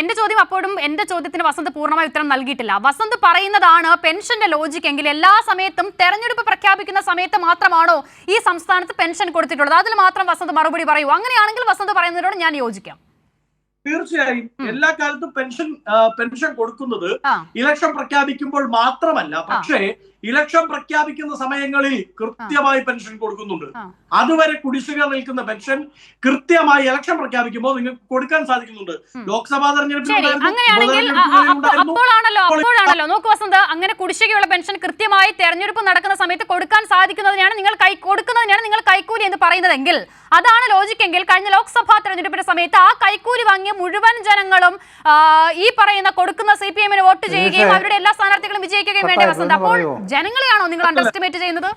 എന്റെ ചോദ്യം അപ്പോഴും എന്റെ ചോദ്യത്തിന് വസന്ത് പൂർണമായി ഉത്തരം നൽകിയിട്ടില്ല. വസന്ത് പറയുന്നതാണ് പെൻഷന്റെ ലോജിക്ക് എങ്കിൽ എല്ലാ സമയത്തും തെരഞ്ഞെടുപ്പ് പ്രഖ്യാപിക്കുന്ന സമയത്ത് മാത്രമാണോ ഈ സംസ്ഥാനത്ത് പെൻഷൻ കൊടുത്തിട്ടുള്ളത്? അതിൽ മാത്രം വസന്ത് മറുപടി പറയൂ. അങ്ങനെയാണെങ്കിൽ വസന്ത് പറയുന്നതിനോട് ഞാൻ യോജിക്കാം. തീർച്ചയായും എല്ലാ കാലത്തും പെൻഷൻ പെൻഷൻ കൊടുക്കുന്നത് ഇലക്ഷൻ പ്രഖ്യാപിക്കുമ്പോൾ മാത്രമല്ല പക്ഷേ ഇലക്ഷൻ പ്രഖ്യാപിക്കുന്ന സമയങ്ങളിൽ കൃത്യമായി പെൻഷൻ കൊടുക്കുന്നുണ്ട്. അതുവരെ കുടിശ്ശിക നിൽക്കുന്ന പെൻഷൻ കൃത്യമായി ഇലക്ഷൻ പ്രഖ്യാപിക്കുമ്പോൾ നിങ്ങൾക്ക് കൊടുക്കാൻ സാധിക്കുന്നുണ്ട്. ലോക്സഭാ തെരഞ്ഞെടുപ്പിൽ അപ്പോഴാണല്ലോ. നോക്കൂ വസന്ത് അങ്ങനെ കുടിശ്ശികയുള്ള പെൻഷൻ കൃത്യമായി തെരഞ്ഞെടുപ്പ് നടക്കുന്ന സമയത്ത് കൊടുക്കാൻ സാധിക്കുന്നതിനാണ് നിങ്ങൾ കൈ കൊടുക്കുന്നതിനാണ് നിങ്ങൾ കൈക്കൂലി എന്ന് പറയുന്നതെങ്കിൽ അതാണ് ലോജിക്കെങ്കിൽ കഴിഞ്ഞ ലോക്സഭാ തെരഞ്ഞെടുപ്പിന്റെ സമയത്ത് ആ കൈക്കൂലി വാങ്ങിയ മുഴുവൻ ജനങ്ങളും ഈ പറയുന്ന കൊടുക്കുന്ന സി പി എമ്മിന് വോട്ട് ചെയ്യുകയും അവരുടെ എല്ലാ സ്ഥാനാർത്ഥികളും വിജയിക്കുകയും വേണ്ടേ വസന്ത്? അപ്പോൾ ജനങ്ങളെയാണോ നിങ്ങൾ അണ്ടർ എസ്റ്റിമേറ്റ് ചെയ്യുന്നത്?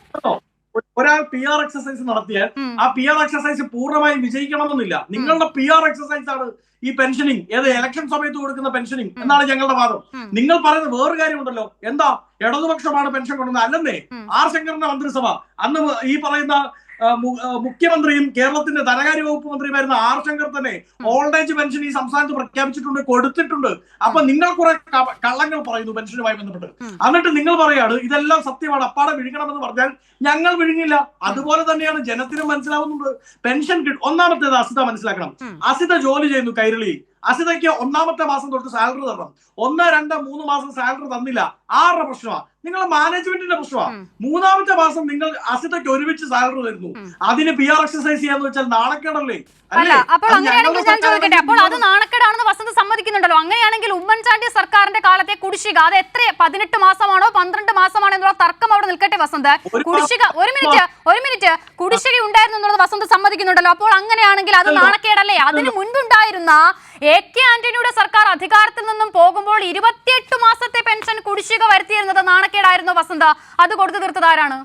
ഒരാൾ പി ആർ എക്സസൈസ് നടത്തിയാൽ. ആ പി ആർ എക്സസൈസ് പൂർണമായും വിജയിക്കണമെന്നില്ല. നിങ്ങളുടെ പി ആർ എക്സസൈസ് ആണ് ഈ പെൻഷനിങ് ഏത് ഇലക്ഷൻ സമയത്ത് കൊടുക്കുന്ന പെൻഷനിങ് എന്നാണ് ഞങ്ങളുടെ വാദം. നിങ്ങൾ പറയുന്ന വേറൊരു കാര്യമുണ്ടല്ലോ എന്താ? ഇടതുപക്ഷമാണ് പെൻഷൻ കൊടുക്കുന്നത് അല്ലെന്നേ. ആർ ശങ്കറിന്റെ മന്ത്രിസഭ. അന്ന് ഈ പറയുന്ന മുഖ്യമന്ത്രിയും കേരളത്തിന്റെ ധനകാര്യ വകുപ്പ് മന്ത്രിയുമായിരുന്ന ആർ ശങ്കർ തന്നെ ഓൾഡ് ഏജ് പെൻഷൻ ഈ സംസ്ഥാനത്ത് പ്രഖ്യാപിച്ചിട്ടുണ്ട് കൊടുത്തിട്ടുണ്ട്. അപ്പൊ നിങ്ങൾ കുറെ കള്ളങ്ങൾ പറയുന്നു പെൻഷനുമായി ബന്ധപ്പെട്ട്. എന്നിട്ട് നിങ്ങൾ പറയാണ് ഇതെല്ലാം സത്യമാണ് അപ്പാടെ വിഴുങ്ങണമെന്ന് പറഞ്ഞാൽ ഞങ്ങൾ വിഴുങ്ങില്ല. അതുപോലെ തന്നെയാണ് ജനത്തിനും മനസ്സിലാവുന്നുണ്ട്. പെൻഷൻ ഒന്നാമത്തേത് അസിത മനസ്സിലാക്കണം. അസിത ജോലി ചെയ്യുന്നു കൈരളി. അസിതയ്ക്ക് ഒന്നാമത്തെ മാസം തൊട്ട് സാലറി തരണം. ഒന്ന് രണ്ട് മൂന്ന് മാസം സാലറി തന്നില്ല. ആരുടെ പ്രശ്നമാണ് നിങ്ങൾ മാനേജ്മെന്റിന്റെ പ്രശ്നമാണ് മൂന്നാമത്തെ മാസം നിങ്ങൾ അസിതയ്ക്ക് ഒരുമിച്ച് സാലറി തരുന്നു. അതിന് പി ആർ എക്സസൈസ് ചെയ്യാന്ന് വെച്ചാൽ നാണക്കേടല്ലേ? അല്ല? അപ്പോൾ അങ്ങനെയാണെങ്കിൽ ഞാൻ ചോദിക്കട്ടെ. അപ്പോൾ അത് നാണക്കേടാണെന്ന് വസന്ത് സമ്മതിക്കുന്നുണ്ടല്ലോ. അങ്ങനെയാണെങ്കിൽ ഉമ്മൻചാണ്ടി സർക്കാരിന്റെ കാലത്തെ കുടിശ്ശിക അത് എത്ര പതിനെട്ട് മാസമാണോ പന്ത്രണ്ട് മാസമാണോ എന്നുള്ള തർക്കം അവിടെ നിൽക്കട്ടെ വസന്ത്. കുടിശ്ശിക ഒരു മിനിറ്റ് ഒരു മിനിറ്റ്. കുടിശ്ശിക ഉണ്ടായിരുന്നു എന്നുള്ളത് വസന്ത് സമ്മതിക്കുന്നുണ്ടല്ലോ. അപ്പോൾ അങ്ങനെയാണെങ്കിൽ അത്. നാണക്കേടല്ലേ? അതിന് മുൻപുണ്ടായിരുന്ന എ കെ ആന്റണിയുടെ സർക്കാർ അധികാരത്തിൽ നിന്നും പോകുമ്പോൾ ഇരുപത്തിയെട്ട് മാസത്തെ പെൻഷൻ കുടിശ്ശിക വരുത്തിയിരുന്നത് നാണക്കേടായിരുന്നു വസന്ത. അത് കൊടുത്തു തീർത്തത് ആരാണ്?